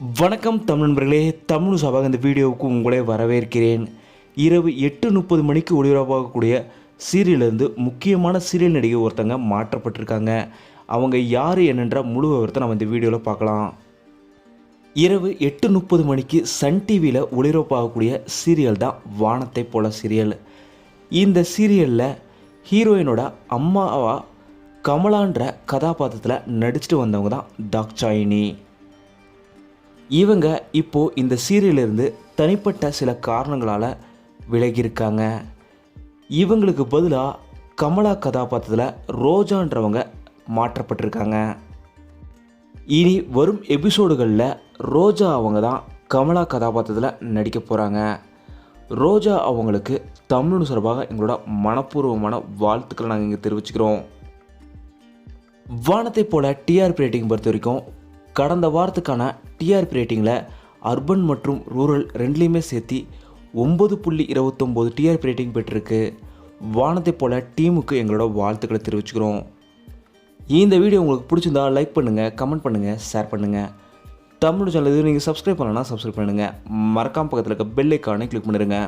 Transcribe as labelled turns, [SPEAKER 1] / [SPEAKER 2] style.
[SPEAKER 1] வணக்கம் தமிழ் நண்பர்களே தமிழ் சபாக இந்த வீடியோவுக்கு உங்களை வரவேற்கிறேன். இரவு எட்டு முப்பது மணிக்கு ஒளிபரப்பாகக்கூடிய சீரியலேருந்து முக்கியமான சீரியல் நடிகை ஒருத்தங்க மாற்றப்பட்டிருக்காங்க. அவங்க யார் என்னன்ற முழு விவரத்தை நம்ம இந்த வீடியோவில் பார்க்கலாம். இரவு எட்டு முப்பது மணிக்கு சன் டிவியில் ஒளிபரப்பாகக்கூடிய சீரியல் தான் வானத்தை போல சீரியல். இந்த சீரியலில் ஹீரோயினோட அம்மாவா கமலான்ற கதாபாத்திரத்தில் நடிச்சிட்டு வந்தவங்க தான் தாக்சாயினி இவங்க இப்போ இந்த சீரியலிருந்து தனிப்பட்ட சில காரணங்களால் விலகியிருக்காங்க. இவங்களுக்கு பதிலாக கமலா கதாபாத்திரத்தில் ரோஜான்றவங்க மாற்றப்பட்டிருக்காங்க. இனி வரும் எபிசோடுகளில் ரோஜா அவங்க தான் கமலா கதாபாத்திரத்தில் நடிக்க போகிறாங்க ரோஜா அவங்களுக்கு தமிழ் சார்பாக எங்களோட மனப்பூர்வமான வாழ்த்துக்களை நாங்கள் இங்கே தெரிவிச்சுக்கிறோம். வானத்தை போல டிஆர்பி ரேட்டிங் பொறுத்த வரைக்கும் கடந்த வாரத்துக்கான டிஆர்பி ரேட்டிங்கில் அர்பன் மற்றும் ரூரல் ரெண்டுலேயுமே சேர்த்து ஒம்பது புள்ளி இருபத்தொம்போது டிஆர்பி ரேட்டிங் பெற்றிருக்கு. வானத்தை போல் டீமுக்கு எங்களோட வாழ்த்துக்களை தெரிவிச்சுக்கிறோம். இந்த வீடியோ உங்களுக்கு பிடிச்சிருந்தா லைக் பண்ணுங்கள் கமெண்ட் பண்ணுங்கள் ஷேர் பண்ணுங்கள் தமிழ் சேனல் இது நீங்கள் சப்ஸ்கிரைப் பண்ணலன்னா சப்ஸ்கிரைப் பண்ணுங்கள் மறக்காம பக்கத்தில் இருக்க பெல் ஐக்கானை கிளிக் பண்ணிடுங்க